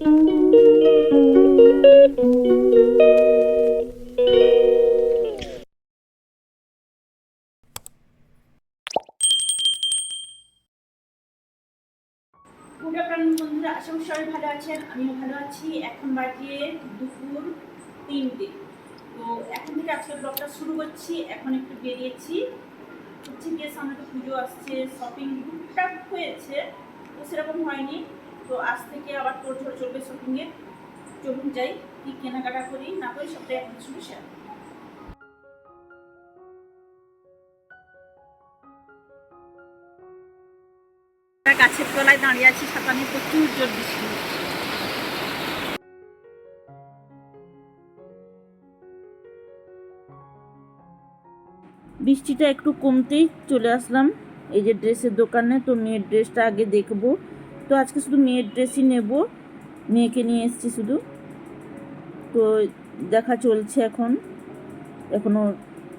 আমিও ভালো আছি। এখন বাজে দুপুর তিনটে। তো এখন থেকে আজকে ব্লগটা শুরু করছি, এখন একটু বেরিয়েছি। হচ্ছে গিয়ে সামনে তো পুজো আসছে শপিং টুকটাক হয়েছে, তো সেরকম হয়নি। তো আজ থেকে আবার তোর ঝড় চলবে শপিংয়ে চলুন যাই, কি কেনাকাটা করি, না করি সবটাই আপনাদের সঙ্গে শেয়ার গাছের তলায় দাঁড়িয়ে আছি ছাতা নিয়ে প্রচুর জোর বৃষ্টি বৃষ্টিটা একটু কমতেই চলে আসলাম। এই যে ড্রেসের দোকানে, তো মেয়ের ড্রেসটা আগে দেখব। তো আজকে শুধু মেয়ের ড্রেসই নেব। মেয়েকে নিয়ে এসছি শুধু। তো দেখা চলছে এখন। এখনও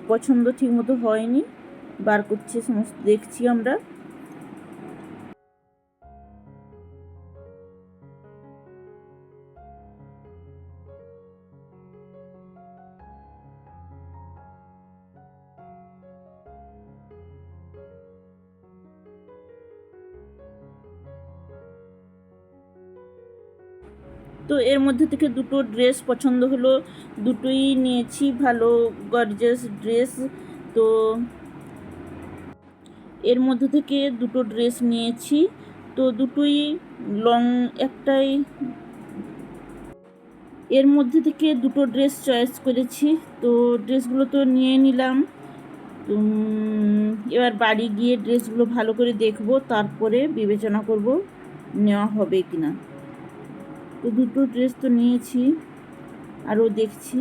পছন্দ ঠিকমতো হয়নি। বার করছে, সমস্ত দেখছি আমরা। তো এর মধ্যে থেকে দুটো ড্রেস পছন্দ হলো। দুটোই নিয়েছি ভালো গর্জাস ড্রেস তো এর মধ্যে থেকে দুটো ড্রেস নিয়েছি। তো দুটোই লং একটাই। এর মধ্যে থেকে দুটো ড্রেস চয়েস করেছি। তো ড্রেসগুলো তো নিয়ে নিলাম। এবার বাড়ি গিয়ে ড্রেসগুলো ভালো করে দেখব, তারপরে বিবেচনা করব, নেওয়া হবে কিনা। তো দুটো ড্রেস তো নিয়েছি, আরও দেখছি।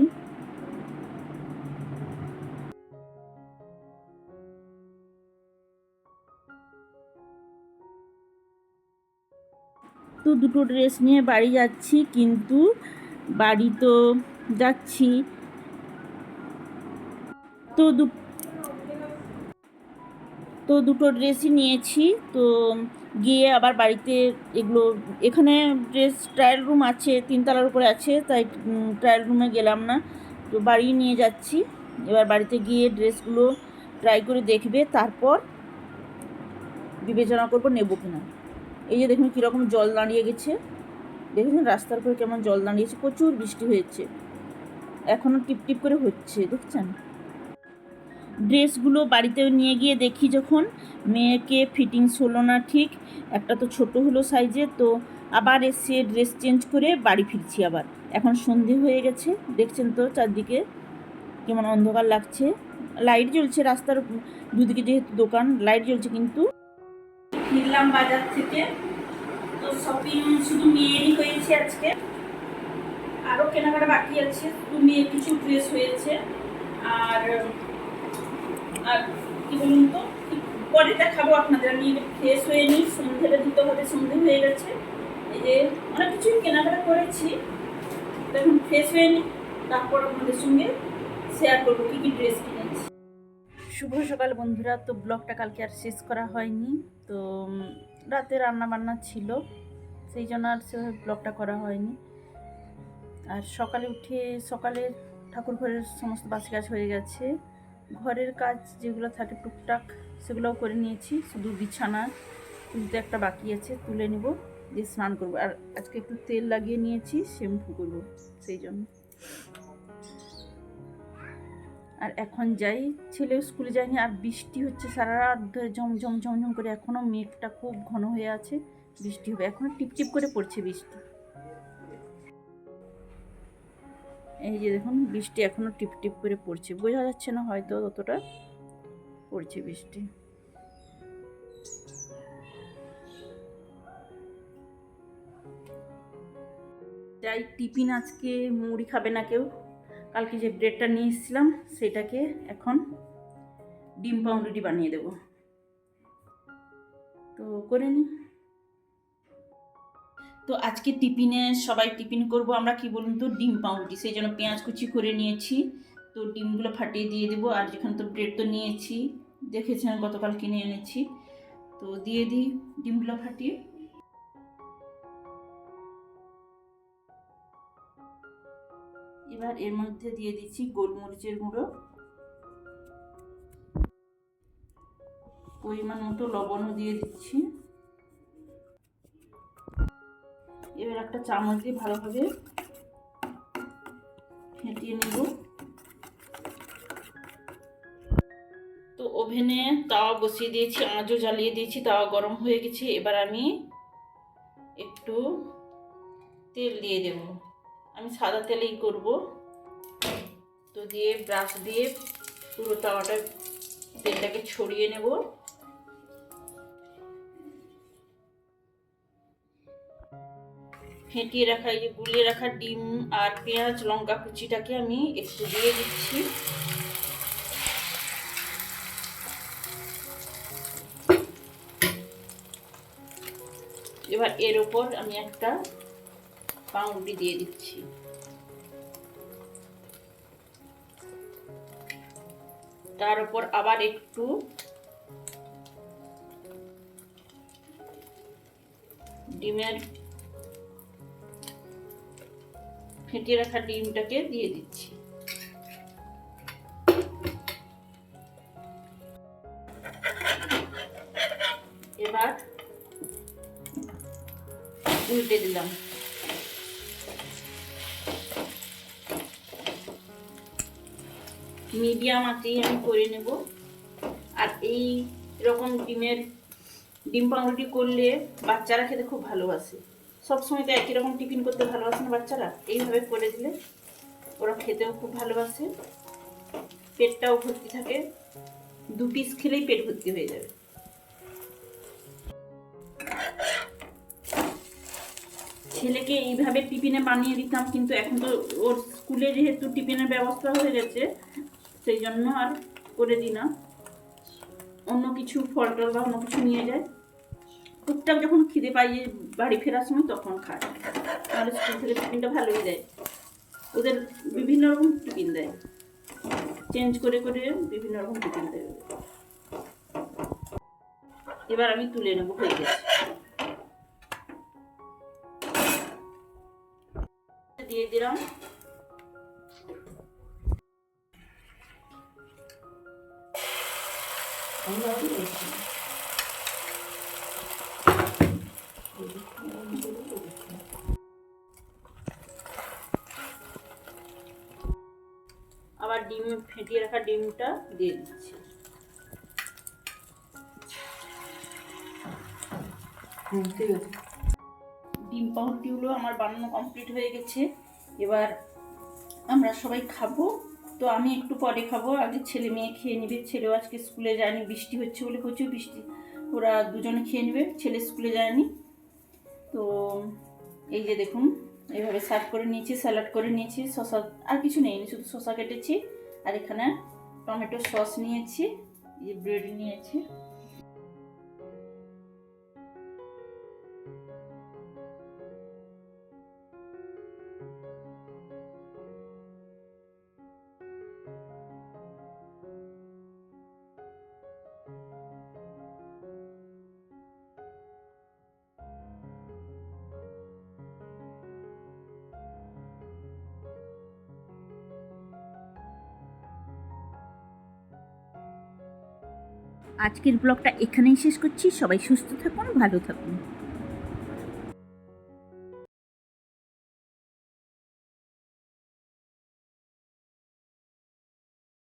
তো দুটো ড্রেস নিয়ে বাড়ি যাচ্ছি, কিন্তু বাড়ি তো যাচ্ছি। তো দু তো দুটো ড্রেসই নিয়েছি, তো গিয়ে আবার বাড়িতে এগুলো, এখানে ড্রেস ট্রায়াল রুম আছে, তিনতলার উপরে আছে, তাই ট্রায়াল রুমে গেলাম না। তো বাড়ি নিয়ে যাচ্ছি। এবার বাড়িতে গিয়ে ড্রেসগুলো ট্রাই করে দেখবে, তারপর বিবেচনা করব নেব কিনা। এই যে দেখুন কীরকম জল দাঁড়িয়ে গেছে। দেখেছেন রাস্তার উপরে কেমন জল দাঁড়িয়েছে, প্রচুর বৃষ্টি হয়েছে। এখনও টিপ টিপ করে হচ্ছে, দেখছেন? ড্রেসগুলো বাড়িতে নিয়ে গিয়ে দেখি যখন। মেয়েকে ফিটিংস হলো না ঠিক, একটা তো ছোট হলো সাইজে, তো আবার এসে ড্রেস চেঞ্জ করে বাড়ি ফিরছি আবার। এখন সন্ধে হয়ে গেছে, দেখছেন তো চারদিকে কেমন অন্ধকার লাগছে। লাইট জ্বলছে রাস্তার দুদিকে যেহেতু দোকান, লাইট জ্বলছে কিন্তু। ফিরলাম বাজার থেকে, তো শপিং শুধু মেয়েরই হয়েছে আজকে। আরও কেনাকাটা বাকি আছে, শুধু মেয়ের কিছু ড্রেস হয়েছে। আর আর কি বলুন তো পরে দেখাবো আপনাদের। আমি ফ্রেশ হয়ে নিই সন্ধ্যেটা দিতে হবে সন্ধে হয়ে গেছে। এই যে অনেক কিছুই কেনাকাটা করেছি, দেখুন ফ্রেশ হয়ে নিই, তারপর আপনাদের সঙ্গে শেয়ার করব কী কী ড্রেস কিনেছি। শুভ সকাল বন্ধুরা, তো ব্লগটা কালকে আর শেষ করা হয়নি, তো রাতে রান্না বান্না ছিল, সেই জন্য আর সেভাবে ব্লগটা করা হয়নি। আর সকালে উঠে সকালে ঠাকুর ঘরের সমস্ত বাসি কাজ হয়ে গেছে। ঘরের কাজ যেগুলো থাকে টুকটাক, সেগুলোও করে নিয়েছি। শুধু বিছানা তুলতে একটা বাকি আছে, তুলে নেব, দিয়ে স্নান করব। আর আজকে একটু তেল লাগিয়ে নিয়েছি, শ্যাম্পু করব, সেই জন্য। আর এখন যাই, ছেলে স্কুলে যায়নি, আর বৃষ্টি হচ্ছে সারা রাত ধরে ঝমঝম ঝমঝম করে। এখনও মেঘটা খুব ঘন হয়ে আছে, বৃষ্টি হবে। এখনও টিপটিপ করে পড়ছে বৃষ্টি। এই যে দেখুন, বৃষ্টি এখনও টিপ টিপ করে পড়ছে। বোঝা যাচ্ছে না হয়তো ততটা পড়ছে বৃষ্টি। যাই, টিফিন আজকে মুড়ি খাবে না কেউ। কালকে যে ব্রেডটা নিয়ে এসেছিলাম, সেটাকে এখন ডিম পাউরুটি বানিয়ে দেব। তো করে নিই তো আজকে টিফিনে সবাই টিফিন করব, আমরা কি বলুন তো, ডিম পাউরুটি। সেই জন্য পেঁয়াজ কুচি করে নিয়েছি। তো ডিমগুলো ফাটিয়ে দিয়ে দেবো, আর যেখানে তো ব্রেড তো নিয়েছি, দেখেছেন গতকাল কিনে এনেছি। তো দিয়ে দিই ডিমগুলো ফাটিয়ে। এবার এর মধ্যে দিয়ে দিচ্ছি গোলমরিচের গুঁড়ো। পরিমাণ মতো লবণও দিয়ে দিচ্ছি। এবার একটা চামচ দিয়ে ভালোভাবে ফেটিয়ে নেব। তো ওভেনে তাওয়া বসিয়ে দিয়েছি, আঁচও জ্বালিয়ে দিয়েছি, তাওয়া গরম হয়ে গেছে। এবার আমি একটু তেল দিয়ে দেব। আমি সাদা তেলেই করব। তো দিয়ে ব্রাশ দিয়ে পুরো তাওয়াটা, তেলটাকে ছড়িয়ে নেব। ফেটিয়ে রাখা, এই যে গুলিয়ে রাখা ডিম আর পেঁয়াজ, লঙ্কা কুচিটাকে আমি একটু দিয়ে দিচ্ছি। এবার এর উপর আমি একটা পাউরুটি দিয়ে দিচ্ছি। তার উপর আবার একটু ডিমের ফেটিয়ে রাখা ডিমটাকে দিয়ে দিচ্ছি। এবার উল্টে দিলাম। মিডিয়াম আঁচেই আমি করে নেব। আর এই রকম ডিমের ডিম পাউরুটি করলে বাচ্চারা খেতে খুব ভালোবাসে। সবসময় তো একই রকম টিফিন করতে ভালোবাসে না বাচ্চারা। এইভাবে করে দিলে ওরা খেতেও খুব ভালোবাসে। পেটটাও ভর্তি থাকে। দু পিস খেলেই পেট ভর্তি হয়ে যাবে। ছেলেকে এইভাবে টিফিনে বানিয়ে দিতাম, কিন্তু এখন তো ওর স্কুলে যেহেতু টিফিনের ব্যবস্থা হয়ে গেছে, সেই জন্য আর করে দিই না। অন্য কিছু ফল টল বা অন্য কিছু নিয়ে যায়। টুকটাক যখন খিদে পাই বাড়ি ফেরার সময় তখন খায়। তাহলে স্কুল থেকে টিফিনটা ভালোই দেয় ওদের বিভিন্ন রকম টিফিন দেয়। চেঞ্জ করে করে বিভিন্ন রকম টিফিন দেয়। এবার আমি তুলে নেব হয়ে গেছে। দিয়ে দিলাম। আবার ডিম ফেটিয়ে রাখা ডিমটা দিয়ে দিচ্ছি। ডিম পাউরুটিগুলো আমার বানানো কমপ্লিট হয়ে গেছে। এবার আমরা সবাই খাব। তো আমি একটু পরে খাব। আগে ছেলে মেয়ে খেয়ে নেবে। ছেলেও আজকে স্কুলে যায়নি। বৃষ্টি হচ্ছে বলে প্রচুর বৃষ্টি। ওরা দুজনে খেয়ে নেবে। ছেলে স্কুলে যায়নি। তো এই যে দেখুন এইভাবে সার্ভ করে নিয়েছি, স্যালাড করে নিয়েছি, শসা আর কিছু নেই শুধু শসা কেটেছি। আর এখানে টমেটো সস নিয়েছি, এই ব্রেড নিয়েছি। আজকের ব্লগটা এখানেই শেষ করছি। সবাই সুস্থ থাকুন ভালো থাকুন।